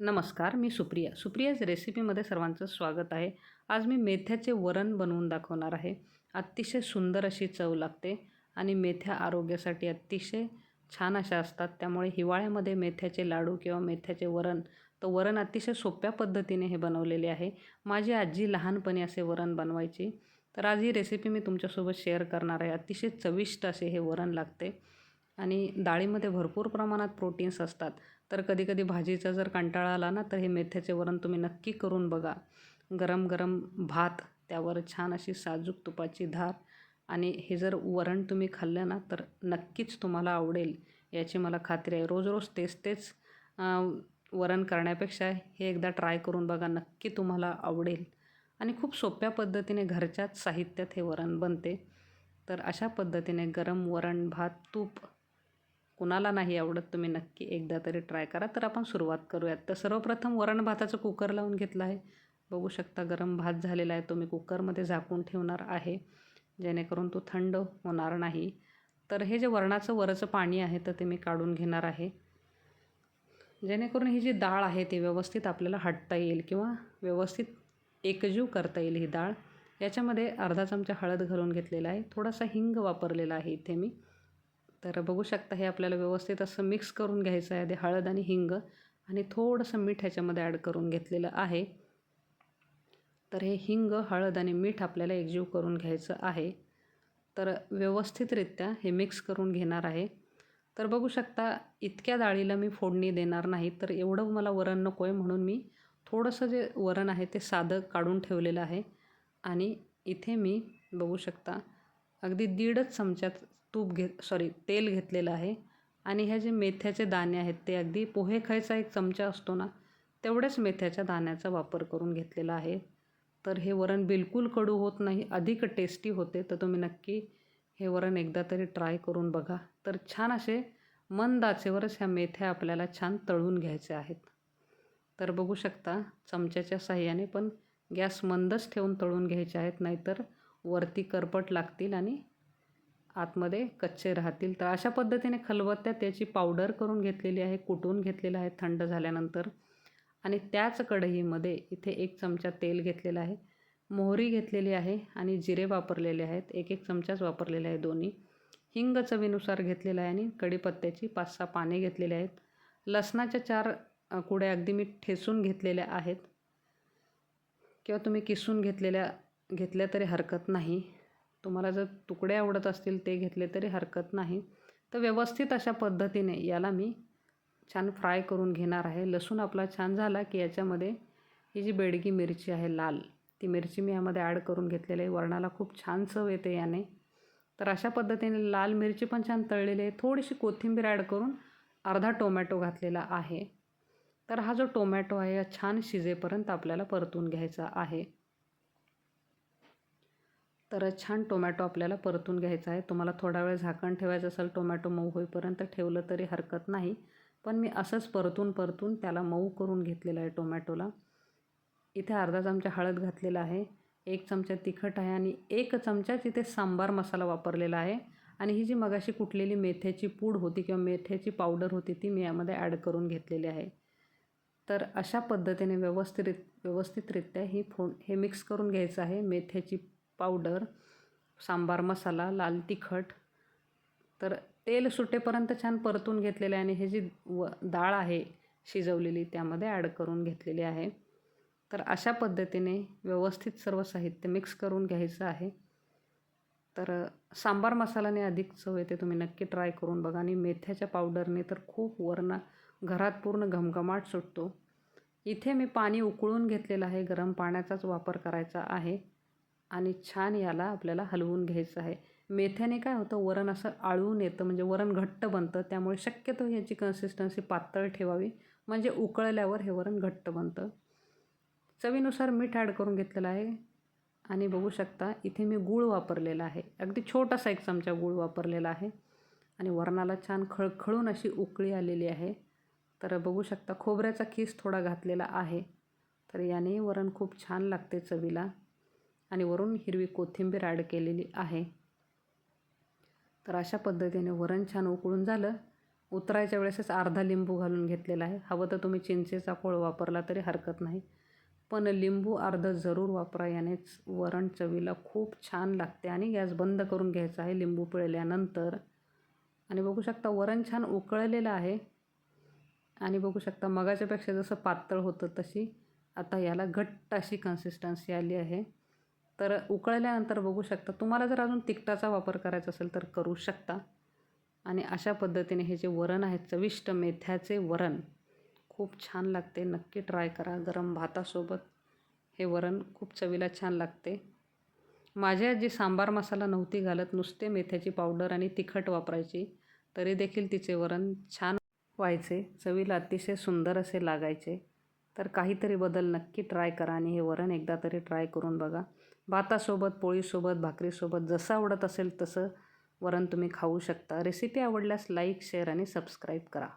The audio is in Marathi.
नमस्कार मी सुप्रिया. सुप्रियाज रेसिपीमध्ये सर्वांचं स्वागत आहे. आज मी मेथ्याचे वरण बनवून दाखवणार आहे. अतिशय सुंदर अशी चव लागते आणि मेथ्या आरोग्यासाठी अतिशय छान अशा असतात. त्यामुळे हिवाळ्यामध्ये मेथ्याचे लाडू किंवा मेथ्याचे वरण तर वरण अतिशय सोप्या पद्धतीने हे बनवलेले आहे. माझी आजी लहानपणी असे वरण बनवायची. तर आज ही रेसिपी मी तुमच्यासोबत शेअर करणार आहे. अतिशय चविष्ट असे हे वरण लागते. आणि डाळीमध्ये भरपूर प्रमाणात प्रोटीन्स असतात. तर कधीकधी भाजीचा जर कंटाळा आला ना तर हे मेथ्याचे वरण तुम्ही नक्की करून बघा. गरम गरम भात त्यावर छान अशी साजूक तुपाची धार आणि हे जर वरण तुम्ही खाल्लं ना तर नक्कीच तुम्हाला आवडेल. याची मला खात्री आहे. रोज रोज तेच तेच वरण करण्यापेक्षा हे एकदा ट्राय करून बघा नक्की तुम्हाला आवडेल. आणि खूप सोप्या पद्धतीने घरच्याच साहित्यात हे वरण बनते. तर अशा पद्धतीने गरम वरण भात तूप कुणाला नाही आवडत तुम्ही नक्की एकदा तरी ट्राय करा. तर आपण सुरुवात करूयात. तर सर्वप्रथम वरण भाताचं कुकर लावून घेतलं आहे. बघू शकता गरम भात झालेला आहे. तो मी कुकरमध्ये झाकून ठेवणार आहे. जेणेकरून तो थंड होणार नाही. तर हे जे वरणाचं वरचं पाणी आहे तर ते मी काढून घेणार आहे. जेणेकरून ही जी डाळ आहे ती व्यवस्थित आपल्याला हटता येईल किंवा व्यवस्थित एकजीव करता येईल ही डाळ. याच्यामध्ये अर्धा चमचा हळद घालून घेतलेला आहे. थोडासा हिंग वापरलेला आहे इथे मी. तर बघू शकता हे आपल्याला व्यवस्थित असं मिक्स करून घ्यायचं आहे. ते हळद आणि हिंग आणि थोडंसं मीठ ह्याच्यामध्ये ॲड करून घेतलेलं आहे. तर हे हिंग हळद आणि मीठ आपल्याला एकजीव करून घ्यायचं आहे. तर व्यवस्थितरित्या हे मिक्स करून घेणार आहे. तर बघू शकता इतक्या डाळीला मी फोडणी देणार नाही तर एवढं मला वरण नको आहे म्हणून मी थोडंसं जे वरण आहे ते साधं काढून ठेवलेलं आहे. आणि इथे मी बघू शकता अगदी दीडच चमच्यात तूप घे सॉरी तेल घेतलेलं आहे. आणि ह्या जे मेथ्याचे दाणे आहेत ते अगदी पोहे खायचा एक चमचा असतो ना तेवढ्याच मेथ्याच्या दाण्याचा वापर करून घेतलेला आहे. तर हे वरण बिलकुल कडू होत नाही अधिक टेस्टी होते तर तुम्ही नक्की हे वरण एकदा तरी ट्राय करून बघा. तर छान असे मंदाचेवरच ह्या मेथ्या आपल्याला छान तळून घ्यायच्या आहेत. तर बघू शकता चमच्याच्या साह्याने पण गॅस मंदच ठेवून तळून घ्यायचे आहेत नाहीतर वरती करपट लागतील आणि आतमध्ये कच्चे राहतील. तर अशा पद्धतीने खलबत्त्या त्याची पावडर करून घेतलेली आहे कुटून घेतलेलं आहे थंड झाल्यानंतर. आणि त्याच कढईमध्ये इथे एक चमचा तेल घेतलेलं आहे मोहरी घेतलेली आहे आणि जिरे वापरलेले आहेत. एक एक चमचाच वापरलेले आहे दोन्ही. हिंग चवीनुसार घेतलेलं आहे आणि कढीपत्त्याची पाच सहा पाने घेतलेले आहेत. लसणाच्या चार कुड्या अगदी मी ठेसून घेतलेल्या आहेत. किंवा तुम्ही किसून घेतलेल्या घेतल्या तरी हरकत नाही. तुम्हाला जर तुकडे आवडत असतील ते घेतले तरी हरकत नाही. तर व्यवस्थित अशा पद्धतीने याला मी छान फ्राय करून घेणार आहे. लसूण आपला छान झाला की याच्यामध्ये ही जी बेडगी मिरची आहे लाल ती मिरची मी यामध्ये ॲड करून घेतलेली आहे. वरणाला खूप छान चव येते याने. तर अशा पद्धतीने लाल मिरची पण छान तळलेली आहे. थोडीशी कोथिंबीर ॲड करून अर्धा टोमॅटो घातलेला आहे. तर हा जो टोमॅटो आहे या छान शिजेपर्यंत आपल्याला परतून घ्यायचा आहे. तर छान टोमॅटो आपल्याला परतून घ्यायचा आहे. तुम्हाला थोडा वेळ झाकण ठेवायचं असेल टोमॅटो मऊ होईपर्यंत ठेवलं तरी हरकत नाही. पण मी असंच परतून परतून त्याला मऊ करून घेतलेलं आहे टोमॅटोला. इथे अर्धा चमचा हळद घातलेला आहे. एक चमचा तिखट आहे आणि एक चमचाच इथे सांबार मसाला वापरलेला आहे. आणि ही जी मगाशी कुठलेली मेथ्याची पूड होती किंवा मेथ्याची पावडर होती ती मी यामध्ये ॲड करून घेतलेली आहे. तर अशा पद्धतीने व्यवस्थित व्यवस्थितरित्या ही फोड हे मिक्स करून घ्यायचं आहे. मेथ्याची पावडर सांबार मसाला लाल तिखट. तर तेल सुटेपर्यंत छान परतून घेतलेलं आहे आणि हे जी व डाळ आहे शिजवलेली त्यामध्ये ॲड करून घेतलेली आहे. तर अशा पद्धतीने व्यवस्थित सर्व साहित्य मिक्स करून घ्यायचं आहे. तर सांबार मसाल्याने अधिक चव येते तुम्ही नक्की ट्राय करून बघा. आणि मेथ्याच्या पावडरने तर खूप वर्ण घरात पूर्ण घमघमाट सुटतो. इथे मी पाणी उकळून घेतलेलं आहे गरम पाण्याचाच वापर करायचा आहे. आणि छान याला आपल्याला हलवून घ्यायचं आहे. मेथ्याने काय होतं वरण असं आळून येतं म्हणजे वरण घट्ट बनतं त्यामुळे शक्यतो याची कन्सिस्टन्सी पातळ ठेवावी म्हणजे उकळल्यावर हे वरण घट्ट बनतं. चवीनुसार मीठ ॲड करून घेतलेलं आहे. आणि बघू शकता इथे मी गूळ वापरलेला आहे. अगदी छोटासा एक चमचा गूळ वापरलेला आहे. आणि वरणाला छान खळखळून अशी उकळी आलेली आहे. तर बघू शकता खोबऱ्याचा खीस थोडा घातलेला आहे. तर याने वरण खूप छान लागते चवीला. आणि वरून हिरवी कोथिंबीर ॲड केलेली आहे. तर अशा पद्धतीने वरण छान उकळून झालं. उतरायच्या वेळेसच अर्धा लिंबू घालून घेतलेला आहे. हवं तर तुम्ही चिंचेचा कोळ वापरला तरी हरकत नाही. पण लिंबू अर्धं जरूर वापरा यानेच वरण चवीला खूप छान लागते आणि गॅस बंद करून घ्यायचा आहे लिंबू पिळल्यानंतर. आणि बघू शकता वरण छान उकळलेलं आहे. आणि बघू शकता मगाच्यापेक्षा जसं पातळ होतं तशी. आता याला घट्ट अशी कन्सिस्टन्सी आली आहे. तर उकळल्यानंतर बघू शकता. तुम्हाला जर अजून तिखटाचा वापर करायचा असेल तर करू शकता. आणि अशा पद्धतीने हे जे वरण आहे चविष्ट मेथ्याचे वरण खूप छान लागते. नक्की ट्राय करा गरम भातासोबत. हे वरण खूप चवीला छान लागते. माझ्या जे सांबार मसाला नव्हती घालत नुसते मेथ्याची पावडर आणि तिखट वापरायची. तरी देखील तिचे वरण छान व्हायचे. चवीला अतिशय सुंदर असे लागायचे. तर काहीतरी बदल नक्की ट्राय करा आणि हे वरण एकदा तरी ट्राय करून बघा. भातासोबत पोळीसोबत भाकरीसोबत जसं आवडत असेल तसं वरण तुम्ही खाऊ शकता. रेसिपी आवडल्यास लाईक शेअर आणि सबस्क्राईब करा.